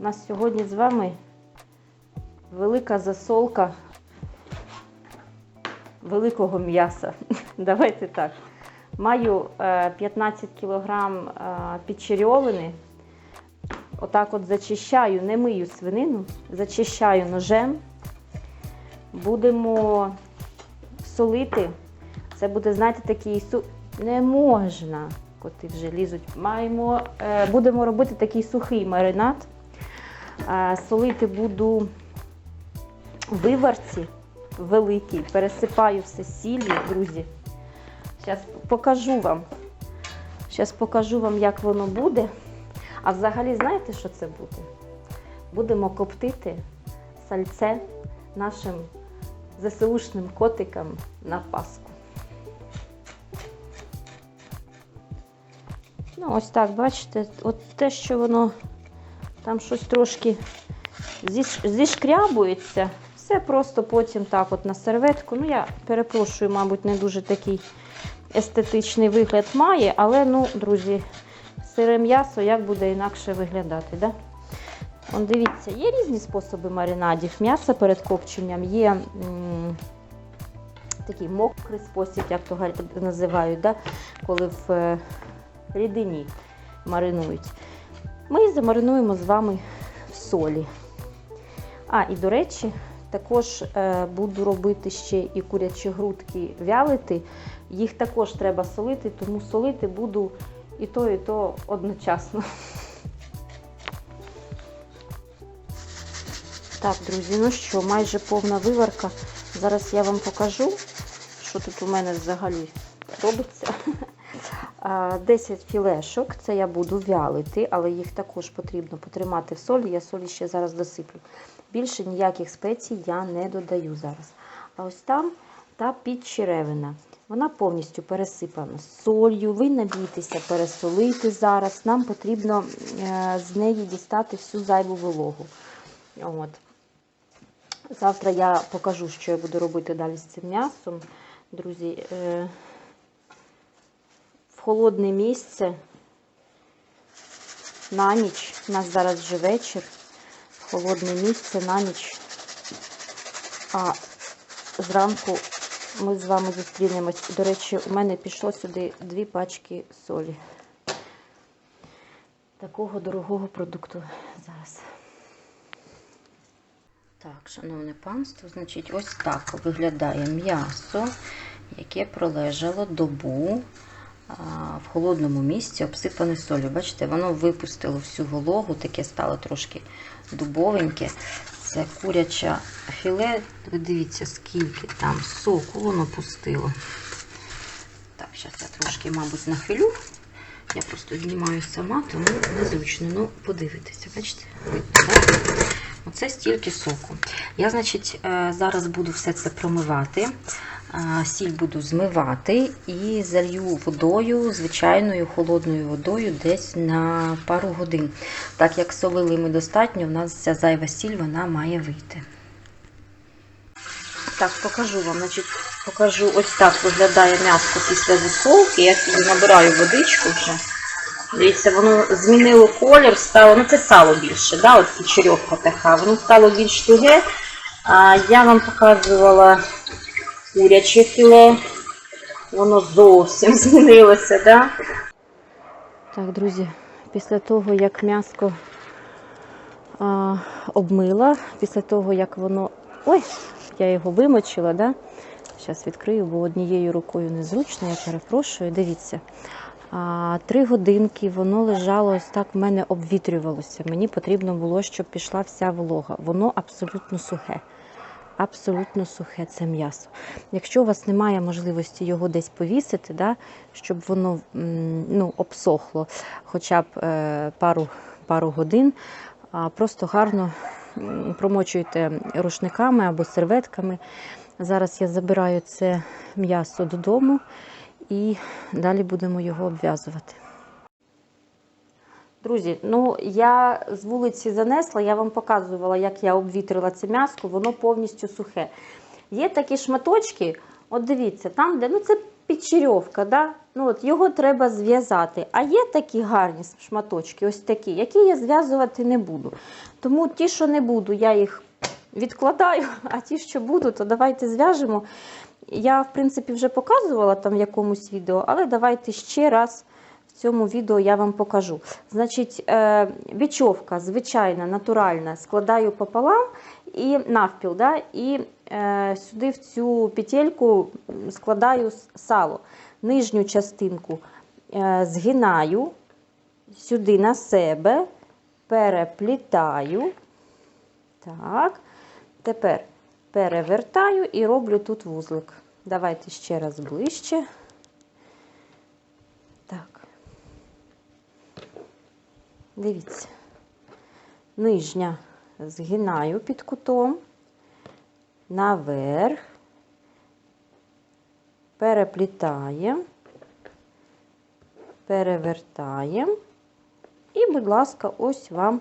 У нас сьогодні з вами велика засолка великого м'яса. Давайте так. Маю е, 15 кг е, підчерьовини. Отак от зачищаю, не мию свинину, зачищаю ножем. Будемо солити. Це буде, знаєте, такий су... Не можна, коти вже лізуть. Маємо, е, будемо робити такий сухий маринад. Е, солити буду виварці великий. Пересипаю все сіллю, друзі. Зараз покажу вам. Зараз покажу вам, як воно буде. А взагалі, знаєте, що це буде? Будемо коптити сальце нашим ЗСУшним котикам на Пасху. Ну, ось так, бачите, от те, що воно там щось трошки зіш- зішкрябується, все просто потім так от на серветку. Ну, я перепрошую, мабуть, не дуже такий естетичний вигляд має, але, ну, друзі, сире м'ясо як буде інакше виглядати, да? Он, дивіться, є різні способи маринадів м'яса перед копченням. Є такий мокрий спосіб, як то називають, да? коли в е, рідині маринують. Ми замаринуємо з вами в солі. А, і до речі, також е, буду робити ще і курячі грудки вялити. Їх також треба солити, тому солити буду і то, і то одночасно. Так, друзі, ну що, майже повна виварка. Зараз я вам покажу, що тут у мене взагалі робиться. А, 10 філешок, це я буду вялити, але їх також потрібно потримати в солі. Я солі ще зараз досиплю. Більше ніяких спецій я не додаю зараз. А ось там та підчеревина. Вона повністю пересипана солью. Ви не бійтеся пересолити зараз. Нам потрібно е, з неї дістати всю зайву вологу. От. Завтра я покажу, що я буду робити далі з цим м'ясом. Друзі, е, холодне місце на ніч, у нас зараз вже вечір, холодне місце на ніч, а зранку ми з вами зустрінемось. До речі, у мене пішло сюди дві пачки солі. Такого дорогого продукту зараз. Так, шановне панство, значить, ось так виглядає м'ясо, яке пролежало добу в холодному місці, обсипане солью. Бачите, воно випустило всю вологу, таке стало трошки дубовеньке. Це куряча філе. Ви дивіться, скільки там соку воно пустило. Так, зараз я трошки, мабуть, нахилю. Я просто знімаю сама, тому незручно. Ну, подивитися, бачите? Оце стільки соку. Я, значить, е, зараз буду все це промивати. Сіль буду змивати і залью водою, звичайною холодною водою, десь на пару годин. Так як солили ми достатньо, у нас ця зайва сіль вона має вийти. Так, покажу вам. Значить, покажу, ось так виглядає м'ясо після засолки. Я сюди набираю водичку вже. Дивіться, воно змінило колір, стало, ну це сало більше, да, от печерьовка така, воно стало більш туге. Я вам показувала куряче філе, воно зовсім змінилося, да? Так, друзі, після того, як м'яско а, обмила, після того, як воно. Ой, я його вимочила, да? Зараз відкрию, бо однією рукою незручно, я перепрошую. Дивіться. А, Три годинки воно лежало ось так, в мене обвітрювалося. Мені потрібно було, щоб пішла вся волога. Воно абсолютно сухе. Абсолютно сухе це м'ясо. Якщо у вас немає можливості його десь повісити, да, щоб воно ну, обсохло хоча б е, пару, пару годин, просто гарно промочуйте рушниками або серветками. Зараз я забираю це м'ясо додому і далі будемо його обв'язувати. Друзі, ну я з вулиці занесла, я вам показувала, як я обвітрила це м'ясо, воно повністю сухе. Є такі шматочки, от дивіться, там, де ну це підчерьовка, да? ну, от його треба зв'язати. А є такі гарні шматочки, ось такі, які я зв'язувати не буду. Тому ті, що не буду, я їх відкладаю, а ті, що буду, то давайте зв'яжемо. Я, в принципі, вже показувала там в якомусь відео, але давайте ще раз в цьому відео я вам покажу. Значить, е, бічовка звичайна, натуральна, складаю пополам і навпіл, да, і е, сюди в цю петельку складаю сало. Нижню частинку е, згинаю сюди на себе, переплітаю. Так, тепер перевертаю і роблю тут вузлик. Давайте ще раз ближче. Дивіться. Нижня згинаю під кутом, наверх, переплітаємо, перевертаємо. І, будь ласка, ось вам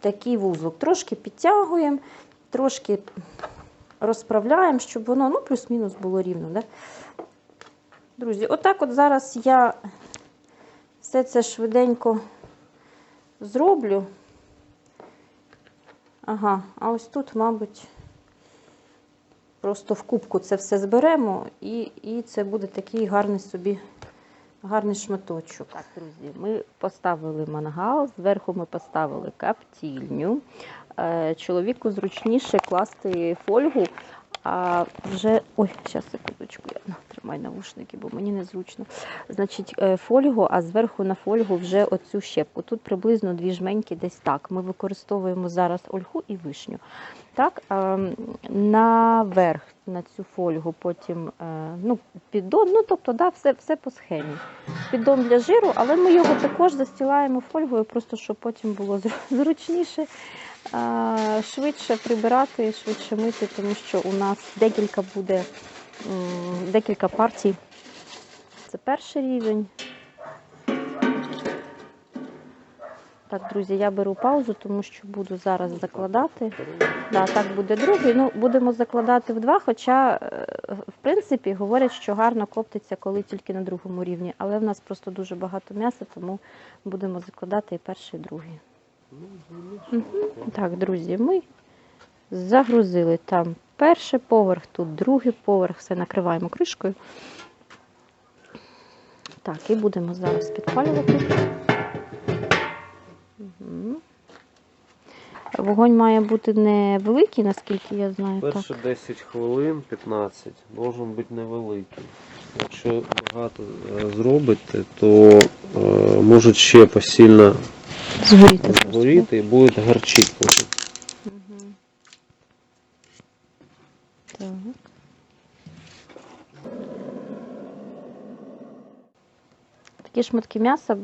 такий вузлик. Трошки підтягуємо, трошки розправляємо, щоб воно ну, плюс-мінус було рівно. Да? Друзі, отак от зараз я все це швиденько зроблю. Ага, а ось тут, мабуть, просто в кубку це все зберемо, і, і це буде такий гарний собі гарний шматочок. Так, друзі, ми поставили мангал, зверху ми поставили каптільню. Е, Чоловіку зручніше класти фольгу, а вже. Ой, зараз секундочку, я тримай навушники, бо мені незручно. Значить, е, фольгу, а зверху на фольгу вже оцю щепку. Тут приблизно дві жменьки десь так. Ми використовуємо зараз ольху і вишню. Так, ем, наверх на цю фольгу, потім е, ну, піддон, ну тобто, да, все, все по схемі. Піддон для жиру, але ми його також застілаємо фольгою, просто щоб потім було зручніше, швидше прибирати, швидше мити, тому що у нас декілька буде декілька партій. Це перший рівень. Так, друзі, я беру паузу, тому що буду зараз закладати. Да, так буде другий. Ну, будемо закладати в два, хоча, е, в принципі, говорять, що гарно коптиться, коли тільки на другому рівні. Але в нас просто дуже багато м'яса, тому будемо закладати і перший, і другий. Так, друзі, ми загрузили там перший поверх, тут другий поверх, все накриваємо кришкою. Так, і будемо зараз підпалювати. Вогонь має бути невеликий, наскільки я знаю. Перші Так. 10 хвилин, 15, должен бути невеликий. Якщо багато е, зробите, то е, може ще посильно Згоріти. згоріти і буде гарчити потім. Мгм. Так. Такі шматки м'яса,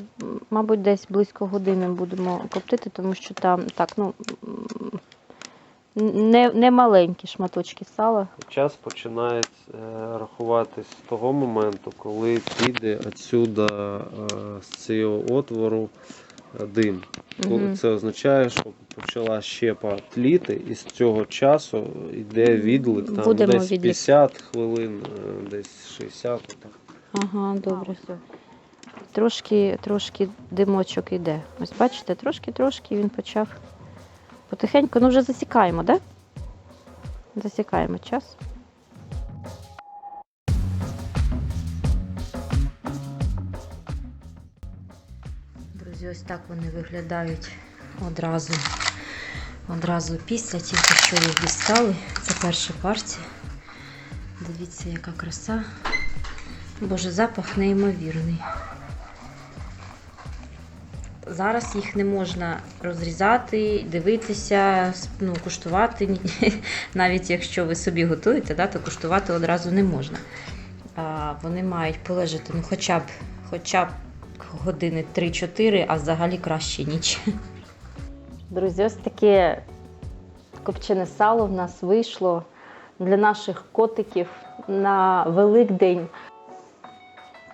мабуть, десь близько години будемо коптити, тому що там так, ну не, не маленькі шматочки сала. Час починає е, рахуватись з того моменту, коли піде відсюди е, з цього отвору дим. Мгм. Це означає, що почала щепа тліти, і з цього часу йде відлик, там Будемо десь відлік. 50 хвилин, е, десь 60. отак. Ага, добре. Трошки, трошки димочок іде. Ось бачите, трошки-трошки він почав потихеньку. Ну вже засікаємо, так? Да? Засікаємо час. Друзі, ось так вони виглядають одразу. Одразу після, тільки що їх дістали. Це перша партія. Дивіться, яка краса. Боже, запах неймовірний. Зараз їх не можна розрізати, дивитися, ну, куштувати. Навіть якщо ви собі готуєте, да, то куштувати одразу не можна. А, вони мають полежати ну, хоча б, хоча б години 3-4, а взагалі краще ніч. Друзі, ось таке копчене сало в нас вийшло для наших котиків на Великдень.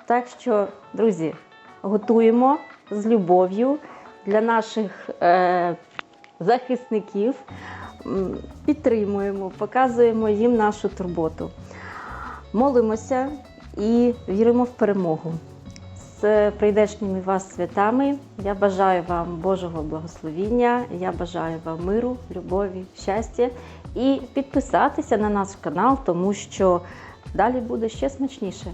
Так що, друзі, готуємо з любов'ю для наших е, захисників, підтримуємо, показуємо їм нашу турботу. Молимося і віримо в перемогу. З прийдешніми вас святами я бажаю вам Божого благословіння, я бажаю вам миру, любові, щастя і підписатися на наш канал, тому що далі буде ще смачніше.